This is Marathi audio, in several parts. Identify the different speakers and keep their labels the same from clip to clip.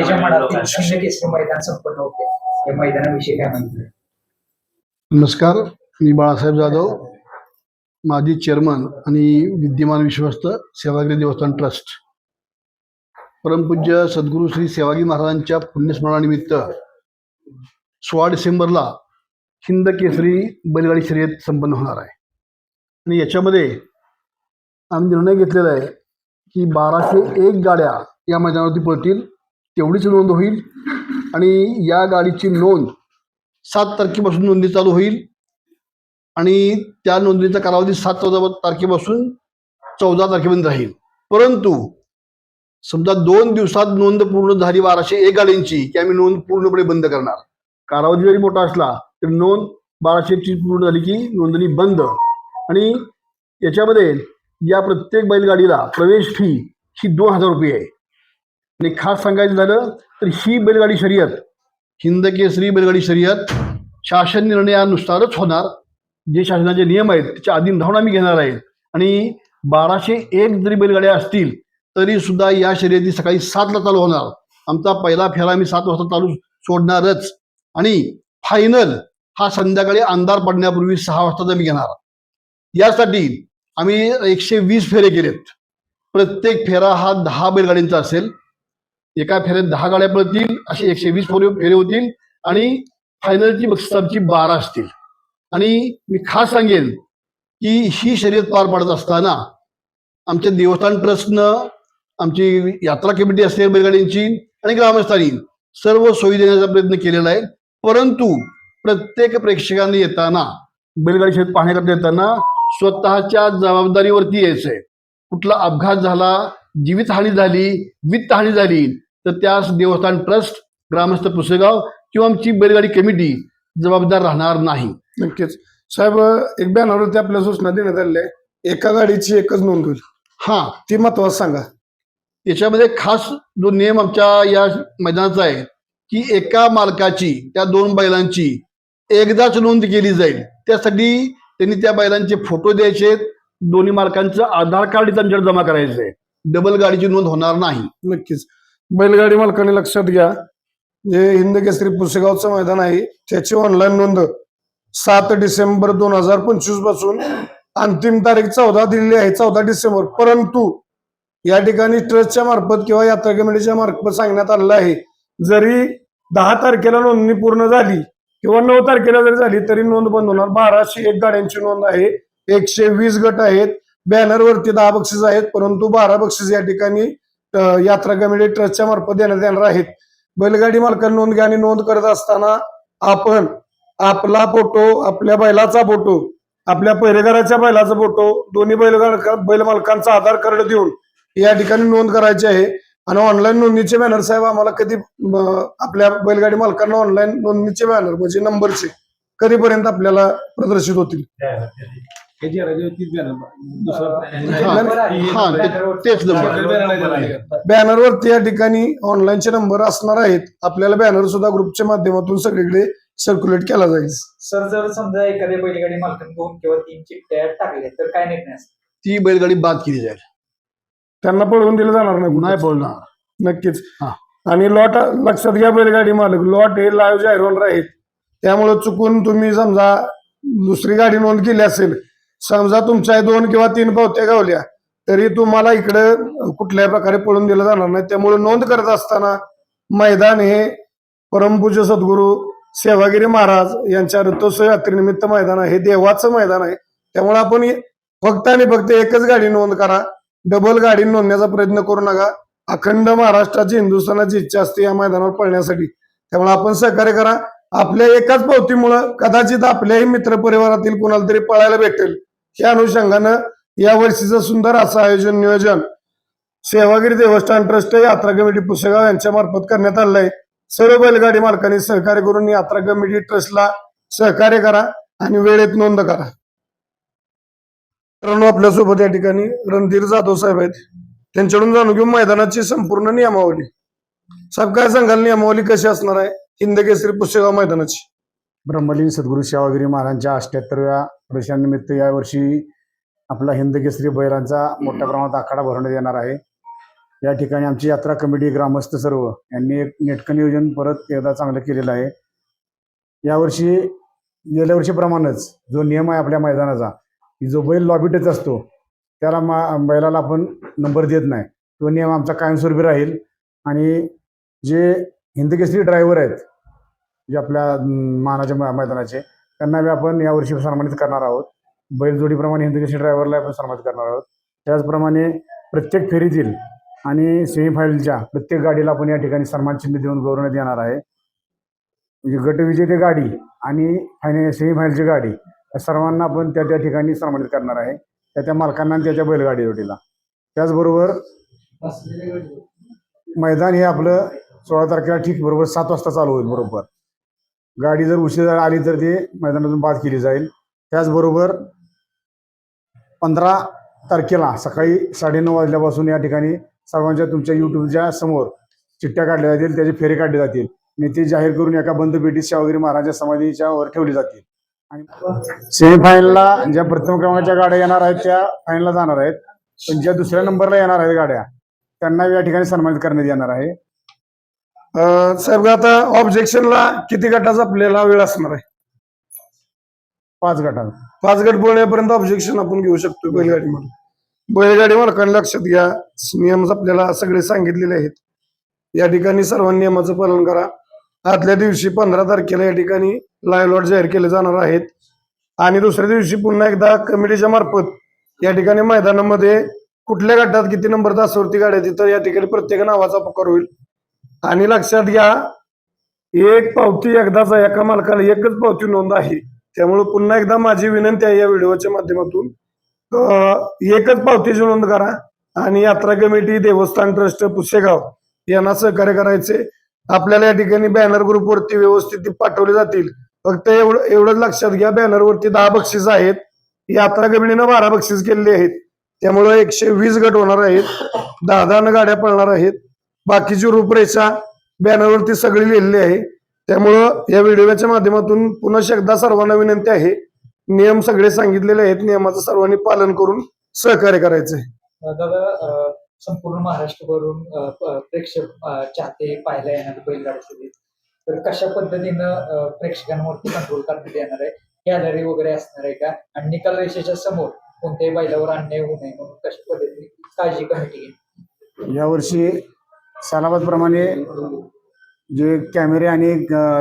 Speaker 1: जनतेच्या मनातील शून्य केसरी मैदान संपन्न होते. या मैदानाविषयी काय म्हणतात
Speaker 2: नमस्कार मी बाळासाहेब जाधव माजी चेअरमन आणि विद्यमान विश्वस्त सेवागिरी देवस्थान ट्रस्ट. परमपूज्य सद्गुरू श्री सेवागिरी महाराजांच्या पुण्यस्मरणानिमित्त सोळा डिसेंबरला हिंद केसरी बैलगाडी शर्यत संपन्न होणार आहे. आणि याच्यामध्ये आम्ही निर्णय घेतलेला आहे की बाराशे एक गाड्या या मैदानावरती पळतील. तेवढीच नोंद होईल. आणि या गाडीची नोंद सात तारखेपासून नोंदणी चालू होईल. आणि त्या नोंदणीचा कालावधी सात चौदा तारखेपासून चौदा तारखेपर्यंत राहील. परंतु समजा दोन दिवसात नोंद पूर्ण झाली बाराशे एक गाड्यांची की आम्ही नोंद पूर्णपणे बंद करणार. कालावधी जरी मोठा असला तरी नोंद बाराशेची पूर्ण झाली की नोंदणी बंद. आणि याच्यामध्ये या प्रत्येक बैलगाडीला प्रवेश फी ही दोन हजार रुपये आहे. आणि खास सांगायचं झालं तर ही बैलगाडी शर्यत हिंद केसरी बैलगाडी शर्यत शासन निर्णयानुसारच होणार. जे शासनाचे नियम आहेत त्याच्या अधीन राहून आम्ही घेणार आहेत आणि बाराशे एक जरी बैलगाड्या असतील तरी सुद्धा या शर्यती सकाळी सातला चालू होणार. आमचा पहिला फेरा आम्ही सात वाजता चालू सोडणारच. आणि फायनल हा संध्याकाळी अंधार पडण्यापूर्वी सहा वाजता आम्ही घेणार. यासाठी आम्ही एकशे वीस फेरे केलेत. प्रत्येक फेरा हा दहा बैलगाड्यांचा असेल. एका फेऱ्यात दहा गाड्या पळतील असे एकशे वीस फेरे फेरे होतील आणि फायनलची बक्षीस आमची बारा असतील. आणि मी खास सांगेन की ही शर्यत पार पाडत असताना आमच्या देवस्थान ट्रस्टनं आमची यात्रा कमिटी असेल बैलगाडींची आणि ग्रामस्थांनी सर्व सोयी देण्याचा प्रयत्न केलेला आहे. परंतु प्रत्येक प्रेक्षकांनी येताना बैलगाडी शर्यत पाहण्याकरता येताना स्वतःच्या जबाबदारीवरती यायचंय. कुठला अपघात झाला जीवितहानी झाली वित्तहानी झाली तर त्यास देवस्थान ट्रस्ट ग्रामस्थ पुसेगाव किंवा आमची बैलगाडी कमिटी जबाबदार राहणार नाही.
Speaker 3: नक्कीच. साहेब एक बॅनरवरती आपल्या सूचना देण्यात आलेल्या आहे एका गाडीची एकच नोंद होईल.
Speaker 2: हा.
Speaker 3: ती महत्वाचं सांगा.
Speaker 2: याच्यामध्ये खास जो नियम आमच्या या मैदानाचा आहे की एका मालकाची त्या दोन बैलांची एकदाच नोंद केली जाईल. त्यासाठी त्यांनी त्या बैलांचे फोटो द्यायचे दोन्ही मालकांचं आधार कार्ड इथं आमच्याकडे जमा करायचं आहे डबल गाडीची नोंद होणार नाही.
Speaker 3: नक्कीच. बैलगाडी मालकाने लक्षात घ्या जे हिंद केसरी पुसेगावचं मैदान आहे त्याची ऑनलाईन नोंद सात डिसेंबर दोन हजार पंचवीसपासून अंतिम तारीख चौदा दिलेली आहे चौदा डिसेंबर. परंतु या ठिकाणी ट्रस्टच्या मार्फत किंवा यात्रा कमिटीच्या मार्फत सांगण्यात आलेलं आहे जरी दहा तारखेला नोंदणी पूर्ण झाली किंवा नऊ तारखेला जरी झाली तरी नोंद बंद होणार. बाराशे एक गाड्यांची नोंद आहे एकशे वीस गट आहेत बॅनरवरती दहा बक्षीस आहेत परंतु बारा बक्षीस या ठिकाणी यात्रा कमिटी ट्रस्टच्या मार्फत देण्यात येणार आहेत. बैलगाडी मालकांनी नोंद घ्या आणि नोंद करत असताना आपण आपला फोटो आपल्या बैलाचा फोटो आपल्या पहिरेकराच्या बैलाचा फोटो दोन्ही बैलगाड बैल मालकांचा आधार कार्ड देऊन या ठिकाणी नोंद करायची आहे. आणि ऑनलाईन नोंदणीचे बॅनर साहेब आम्हाला कधी आपल्या बैलगाडी मालकांना ऑनलाईन नोंदणीचे बॅनर म्हणजे नंबरचे कधीपर्यंत आपल्याला प्रदर्शित होतील?
Speaker 2: हा ते- तेच नंबर
Speaker 3: बॅनरवरती या ठिकाणी ऑनलाईनचे नंबर असणार आहेत. आपल्याला बॅनर सुद्धा ग्रुपच्या माध्यमातून सगळीकडे सर्क्युलेट केला जाईल.
Speaker 1: सर जर समजा एखाद्या बैलगाडी मालकाने दोन किंवा तीन चिठ्ठ्या टाकल्या तर काय निर्णय असतो
Speaker 2: ती बैलगाडी बाद केली जाईल.
Speaker 3: त्यांना पळवून दिलं जाणार नाही
Speaker 2: नाही
Speaker 3: कुठेच.
Speaker 2: बोलणार
Speaker 3: नक्कीच.
Speaker 2: हा.
Speaker 3: आणि लॉट लक्षात घ्या बैलगाडी मालक लॉट हे लाईव्ह जाहीर होणार आहेत. त्यामुळे चुकून तुम्ही समजा दुसरी गाडी नोंद केली असेल समजा तुमच्या दोन किंवा तीन पावत्या गावल्या तरी तुम्हाला इकडे कुठल्याही प्रकारे पळून दिलं जाणार नाही. त्यामुळे नोंद करत असताना मैदान हे परमपूज्य सद्गुरू सेवागिरी महाराज यांच्या रथोत्सव यात्रेनिमित्त मैदान आहे. हे देवाचं मैदान आहे. त्यामुळे आपण फक्त आणि फक्त एकच गाडी नोंद करा. डबल गाडी नोंदण्याचा प्रयत्न करू नका. अखंड महाराष्ट्राची हिंदुस्थानाची इच्छा असते या मैदानावर पळण्यासाठी. त्यामुळे आपण सहकार्य करा. आपल्या एकाच पावतीमुळं कदाचित आपल्याही मित्र परिवारातील तरी पळायला भेटेल. या अनुषंगानं या वर्षीचं सुंदर असं आयोजन नियोजन सेवागिरी देवस्थान ट्रस्ट यात्रा कमिटी पुसेगाव यांच्या मार्फत करण्यात आलं आहे सर्व बैलगाडी मालकांनी सहकार्य करून यात्रा कमिटी ट्रस्टला सहकार्य करा आणि वेळेत नोंद करा. मित्रांनो आपल्यासोबत या ठिकाणी रणधीर जाधव साहेब आहेत. त्यांच्याकडून जाणून घेऊन मैदानाची संपूर्ण नियमावली. साहेब काय सांगाल? नियमावली कशी असणार आहे? हिंद केसरी पुसेगाव मैदानाची.
Speaker 4: ब्रह्मलीन सद्गुरू सेवागिरी महाराजांच्या अष्ट्याहत्तरव्या वर्षानिमित्त यावर्षी आपला हिंद केसरी बैलांचा मोठ्या प्रमाणात आखाडा भरवण्यात येणार आहे. या ठिकाणी आमची यात्रा कमिटी ग्रामस्थ सर्व यांनी एक नेटकं नियोजन परत एकदा चांगलं केलेलं आहे. यावर्षी गेल्या वर्षीप्रमाणेच जो नियम आहे आपल्या मैदानाचा की जो बैल लॉबीटच असतो त्याला मा बैलाला आपण नंबर देत नाही. तो नियम आमचा कायमस्वरूपी राहील. आणि जे हिंदकेसरी ड्रायव्हर आहेत जे आपल्या मानाच्या मैदानाचे त्यांना बी आपण यावर्षी सन्मानित करणार आहोत. बैलजोडीप्रमाणे हिंदकेसरी ड्रायव्हरला आपण सन्मानित करणार आहोत. त्याचप्रमाणे प्रत्येक फेरीतील आणि सेमीफायनलच्या प्रत्येक गाडीला आपण या ठिकाणी सन्मान चिन्ह देऊन गौरवण्यात येणार आहे. म्हणजे गटविजेते गाडी आणि फायनल सेमीफायनलची गाडी या सर्वांना आपण त्या त्या ठिकाणी सन्मानित करणार आहे. त्या त्या मालकांना आणि त्याच्या बैलगाडी जोडीला. त्याचबरोबर मैदान हे आपलं सोळा तारखेला ठीक बरोबर सात वाजता चालू होईल बरोबर. गाडी जर उशीर आली तर ते मैदानातून बाद केली जाईल. त्याचबरोबर पंधरा तारखेला सकाळी साडेनऊ वाजल्यापासून या ठिकाणी सर्वांच्या तुमच्या युट्यूबच्या समोर चिठ्ठ्या काढल्या जातील त्याचे फेरे काढले जातील आणि ते जाहीर करून एका बंद पेटीत शाहगिरी महाराजांच्या समाधीच्या वर ठेवली जातील. आणि सेमीफायनलला ज्या प्रथम क्रमांकाच्या गाड्या येणार आहेत त्या फायनलला जाणार आहेत. पण ज्या दुसऱ्या नंबरला येणार आहेत गाड्या त्यांना या ठिकाणी सन्मानित करण्यात येणार आहे.
Speaker 3: साहेब आता ऑब्जेक्शनला किती गटाचा आपल्याला वेळ असणार आहे?
Speaker 4: पाच गटात
Speaker 3: पाच गट बोलण्यापर्यंत ऑब्जेक्शन आपण घेऊ शकतो बैलगाडी मालक बैलगाडी मालकांनी लक्षात घ्या नियम आपल्याला सगळे सांगितलेले आहेत. या ठिकाणी सर्वांनी नियमाचं पालन करा. आदल्या दिवशी पंधरा तारखेला या ठिकाणी लाईव्ह लॉट जाहीर केले जाणार आहेत. आणि दुसऱ्या दिवशी पुन्हा एकदा कमिटीच्या मार्फत या ठिकाणी मैदानामध्ये कुठल्या गटात किती नंबर तासावरती गाड्या तिथं या ठिकाणी प्रत्येक नावाचा पुकार होईल. आणि लक्षात घ्या एक पावती एकदाच एका मालकाला एकच पावती नोंद आहे. त्यामुळे पुन्हा एकदा माझी विनंती आहे या व्हिडिओच्या माध्यमातून एकच पावतीची नोंद करा आणि यात्रा कमिटी देवस्थान ट्रस्ट पुसेगाव यांना सहकार्य करायचे. आपल्याला या ठिकाणी बॅनर ग्रुपवरती व्यवस्थित पाठवले जातील. फक्त एवढं एवढंच लक्षात घ्या बॅनरवरती दहा बक्षीस आहेत. यात्रा कमिटीनं बारा बक्षीस केलेली आहेत. त्यामुळे एकशे वीस गट होणार आहेत. दहा दहा गाड्या पळणार आहेत. बाकीची रूपरेषा बॅनरवरती सगळी लिहिलेली आहे. त्यामुळं या व्हिडिओच्या माध्यमातून पुन्हा एकदा सर्वांना विनंती आहे नियम सगळे सांगितलेले आहेत नियमाचं सर्वांनी पालन करून सहकार्य करायचं आहे.
Speaker 1: अं, दादा संपूर्ण महाराष्ट्रभरून प्रेक्षक चाहते पाहायला येणार बैलगाडी तर कशा पद्धतीनं प्रेक्षकांवरती कंट्रोल करण्यात येणार आहे? गॅलरी वगैरे असणार आहे का? आणि निकाल रेषेच्या समोर कोणत्याही बैलावर अन्याय होऊ नये म्हणून कशा पद्धतीने काळजी कमिटी घेईल
Speaker 4: यावर्षी सालाबादप्रमाणे जे कॅमेरे आणि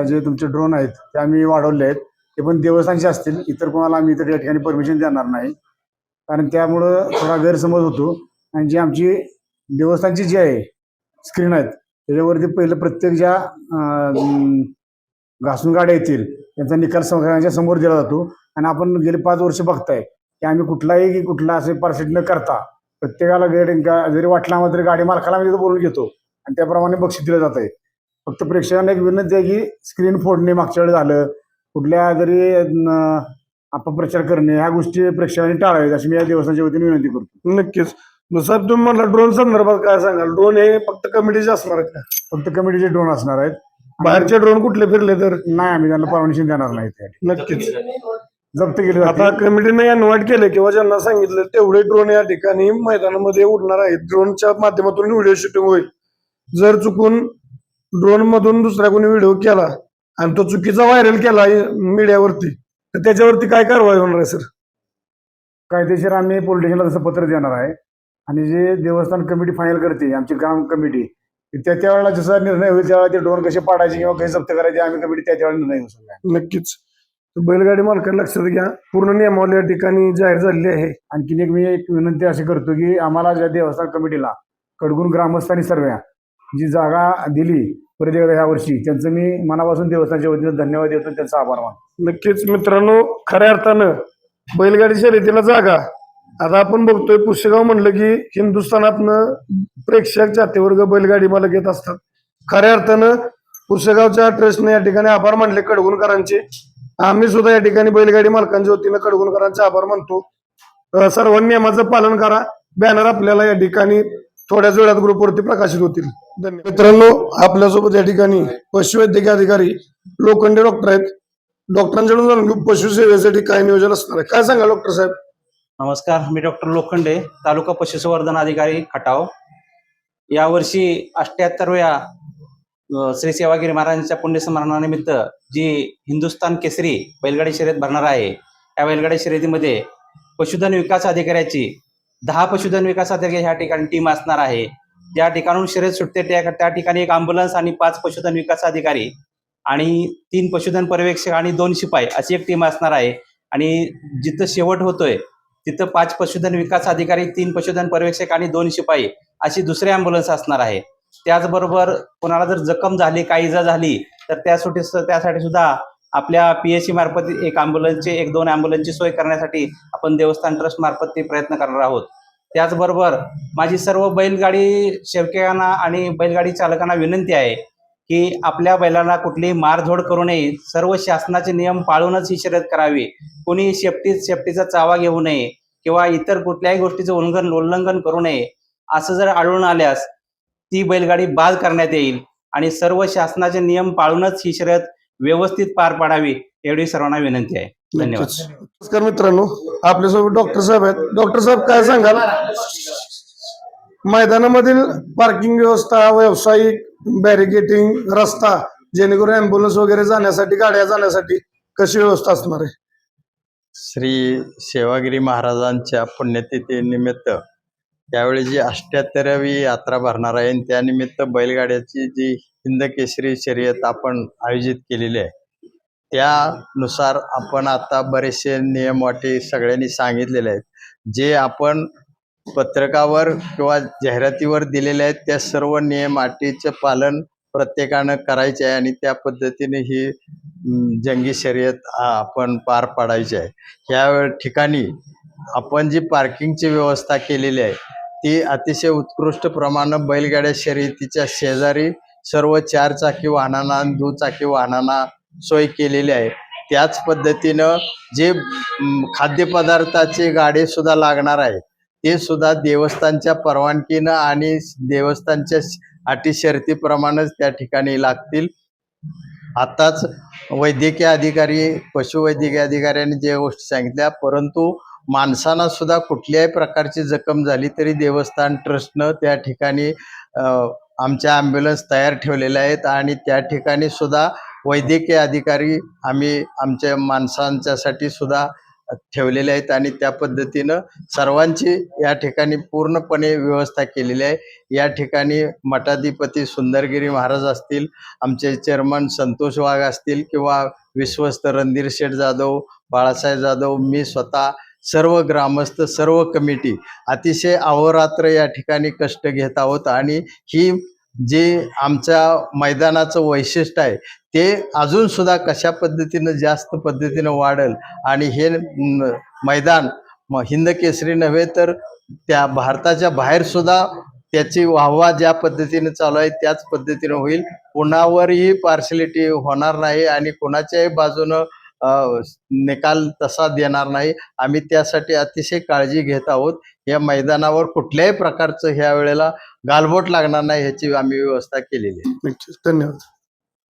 Speaker 4: जे तुमचे ड्रोन आहेत ते आम्ही वाढवले आहेत. ते पण देवस्थानचे असतील. इतर कोणाला आम्ही इतर या ठिकाणी परमिशन देणार नाही. कारण त्यामुळं थोडा गैरसमज होतो. आणि जी आमची देवस्थानची जी आहे स्क्रीन आहेत त्याच्यावरती पहिलं प्रत्येक ज्या घासून गाड्या येतील त्यांचा निकाल सगळ्यांच्या समोर दिला जातो. आणि आपण गेले पाच वर्ष बघताय की आम्ही कुठलाही की कुठला असे पार्सेट न करता प्रत्येकाला गेड जरी वाटला मात्र गाडी मालकाला आम्ही तिथं बोलून घेतो. आणि त्याप्रमाणे बक्षीस दिलं जात आहे फक्त प्रेक्षकांना एक विनंती आहे की स्क्रीन फोडणे मागच्या वेळी झालं. कुठल्या जरी न- अपप्रचार करणे ह्या गोष्टी प्रेक्षकांनी टाळाव्यात अशी मी या दिवसाच्या वतीने विनंती करतो.
Speaker 3: नक्कीच. साहेब तुम्ही म्हणला ड्रोन संदर्भात काय सांगाल? ड्रोन हे फक्त कमिटीचे असणार आहेत का?
Speaker 4: फक्त कमिटीचे ड्रोन असणार आहेत.
Speaker 3: बाहेरचे ड्रोन कुठले फिरले तर?
Speaker 4: नाही आम्ही त्यांना परमिशन देणार नाही
Speaker 3: नक्कीच.
Speaker 4: जप्त केले
Speaker 3: आता कमिटीने इन्व्हाइट केले किंवा ज्यांना सांगितलं तेवढे ड्रोन या ठिकाणी मैदानामध्ये उडणार आहेत. ड्रोनच्या माध्यमातून व्हिडिओ शूटिंग होईल. जर चुकून ड्रोन मधून दुसरा कोणी व्हिडिओ केला आणि तो चुकीचा व्हायरल केला मीडियावरती तर त्याच्यावरती काय कारवाई होणार आहे सर
Speaker 4: कायदेशीर आम्ही पोलीस स्टेशनला तसं पत्र देणार आहे. आणि जे देवस्थान कमिटी फायनल करते आमची ग्राम कमिटी त्या त्यावेळेला जसा निर्णय होईल त्यावेळेला ते ड्रोन कसे पाडायचे किंवा कसे जप्त करायचे आम्ही कमिटी त्या त्यावेळेला निर्णय घेऊ सगळ्या
Speaker 3: नक्कीच. बैलगाडी मालकांना लक्षात घ्या पूर्ण नियमावली या ठिकाणी जाहीर झालेली आहे.
Speaker 4: आणखीन एक मी एक विनंती अशी करतो की आम्हाला ज्या देवस्थान कमिटीला कडगुण ग्रामस्थांनी सर्व जी जागा दिली परत ह्या वर्षी त्यांचं मी मनापासून देवस्थानच्या वतीनं धन्यवाद देतो त्यांचा आभार मानतो.
Speaker 3: नक्कीच मित्रांनो खऱ्या अर्थानं बैलगाडी शर्यतीला जागा. आता आपण बघतोय पुष्यगाव म्हणलं की हिंदुस्थानातनं प्रेक्षक जातीवर्ग बैलगाडी मालक येत असतात. खऱ्या अर्थानं पुष्यगावच्या ट्रस्टने या ठिकाणी आभार मानले कडगुणकरांचे. आम्ही सुद्धा या ठिकाणी बैलगाडी मालकांच्या वतीनं कडगुणकरांचे आभार मानतो. सर्व नियमाचं पालन करा. बॅनर आपल्याला या ठिकाणी थोड्याच वेळात ग्रुपवरती प्रकाशित होतील. मित्रांनो आपल्यासोबत या ठिकाणी पशुवैद्यकीय अधिकारी लोखंडे डॉक्टर आहेत. जाणून घेऊ पशुसेवेसाठी काय नियोजन असणार आहे? काय सांगा डॉक्टर साहेब?
Speaker 5: नमस्कार मी डॉक्टर लोखंडे तालुका पशुसंवर्धन अधिकारी खटाव. यावर्षी अठ्ठ्याहत्तरव्या अ, श्री सेवागिरी महाराजांच्या पुण्यस्मरणानिमित्त जी हिंदुस्तान केसरी बैलगाडी शर्यत भरणार आहे या बैलगाडी शर्यतीमध्ये पशुधन विकास अधिकाऱ्याची दहा पशुधन विकास अधिकारी ह्या ठिकाणी टीम असणार आहे. ज्या ठिकाणून शर्यत सुटते. त्या त्या ठिकाणी एक अँब्युलन्स आणि पाच पशुधन विकास अधिकारी आणि तीन पशुधन पर्यवेक्षक आणि दोन शिपाई अशी एक टीम असणार आहे. आणि जिथं शेवट होतोय तिथं पाच पशुधन विकास अधिकारी तीन पशुधन पर्यवेक्षक आणि दोन शिपाई अशी दुसरी अँब्युलन्स असणार आहे. त्याचबरोबर कोणाला जर जखम झाली काही इजा झाली तर त्यासाठी त्यासाठी सुद्धा आपल्या पी एस सी मार्फत एक अँब्युलन्सची एक दोन अँब्युलन्सची सोय करण्यासाठी आपण देवस्थान ट्रस्ट मार्फत ते प्रयत्न करणार आहोत. त्याचबरोबर माझी सर्व बैलगाडी शेवक्यांना आणि बैलगाडी चालकांना विनंती आहे की आपल्या बैलांना कुठलीही मारझोड करू नये. सर्व शासनाचे नियम पाळूनच ही शर्यत करावी. कोणी शेपटी शेपटीचा चावा घेऊ नये किंवा इतर कुठल्याही गोष्टीचं उल्लंघन उल्लंघन करू नये असं जर आढळून आल्यास ती बैलगाडी बाद करण्यात येईल आणि सर्व शासनाचे नियम पाळूनच ही शर्यत व्यवस्थित पार पाडावी एवढी सर्वांना विनंती आहे. धन्यवाद.
Speaker 3: नमस्कार मित्रांनो आपल्यासोबत डॉक्टर साहेब आहेत. डॉक्टर साहेब काय सांगाल? मैदानामधील पार्किंग व्यवस्था व्यावसायिक बॅरिकेटिंग रस्ता जेणेकरून अँब्युलन्स वगैरे जाण्यासाठी गाड्या जाण्यासाठी कशी व्यवस्था असणार आहे?
Speaker 6: श्री सेवागिरी महाराजांच्या पुण्यतिथीनिमित्त त्यावेळी जी अष्ट्याहत्तरावी यात्रा भरणार आहे त्यानिमित्त बैलगाड्याची जी हिंद केसरी शर्यत आपण आयोजित केलेली आहे त्यानुसार आपण आता बरेचसे नियम अटी सगळ्यांनी सांगितलेले आहेत. जे आपण पत्रकावर किंवा जाहिरातीवर दिलेले आहेत त्या सर्व नियम अटीचं पालन प्रत्येकानं करायचे आहे आणि त्या पद्धतीने ही जंगी शर्यत आपण पार पाडायची आहे. ह्या ठिकाणी आपण जी पार्किंगची व्यवस्था केलेली आहे ती अतिशय उत्कृष्ट प्रमाणं बैलगाड्या शर्यतीच्या शेजारी सर्व चार चाकी वाहनांना आणि दुचाकी वाहनांना सोय केलेली आहे. त्याच पद्धतीनं जे खाद्यपदार्थाचे गाडे सुद्धा लागणार आहे ते सुद्धा देवस्थानच्या परवानगीनं आणि देवस्थानच्या अटी शर्तीप्रमाणेच त्या ठिकाणी लागतील. आताच वैद्यकीय अधिकारी पशुवैद्यकीय अधिकाऱ्यांनी ज्या गोष्टी सांगितल्या परंतु माणसांना सुद्धा कुठल्याही प्रकारची जखम झाली तरी देवस्थान ट्रस्टनं त्या ठिकाणी आमच्या ॲम्ब्युलन्स तयार ठेवलेल्या आहेत आणि त्या ठिकाणी सुद्धा वैद्यकीय अधिकारी आम्ही आमच्या माणसांच्यासाठी सुद्धा ठेवलेले आहेत आणि त्या पद्धतीनं सर्वांची या ठिकाणी पूर्णपणे व्यवस्था केलेली आहे. या ठिकाणी मठाधिपती सुंदरगिरी महाराज असतील आमचे चेअरमन संतोष वाघ असतील किंवा विश्वस्त रणधीर शेठ जाधव बाळासाहेब जाधव मी स्वतः सर्व ग्रामस्थ सर्व कमिटी अतिशय अहोरात्र या ठिकाणी कष्ट घेत आहोत आणि ही जे आमच्या मैदानाचं वैशिष्ट्य आहे ते अजून सुद्धा कशा पद्धतीनं जास्त पद्धतीनं वाढेल आणि हे मैदान म, हिंद केसरी नव्हे तर त्या भारताच्या बाहेर सुद्धा त्याची वाहवा ज्या पद्धतीने चालू आहे त्याच पद्धतीनं होईल. कुणावरही पार्शलिटी होणार नाही आणि कोणाच्याही बाजूनं निकाल तसा देणार नाही. आम्ही त्यासाठी अतिशय काळजी घेत आहोत. या मैदानावर कुठल्याही प्रकारचं ह्या वेळेला गालबोट लागणार नाही ह्याची आम्ही व्यवस्था केलेली आहे.
Speaker 3: धन्यवाद.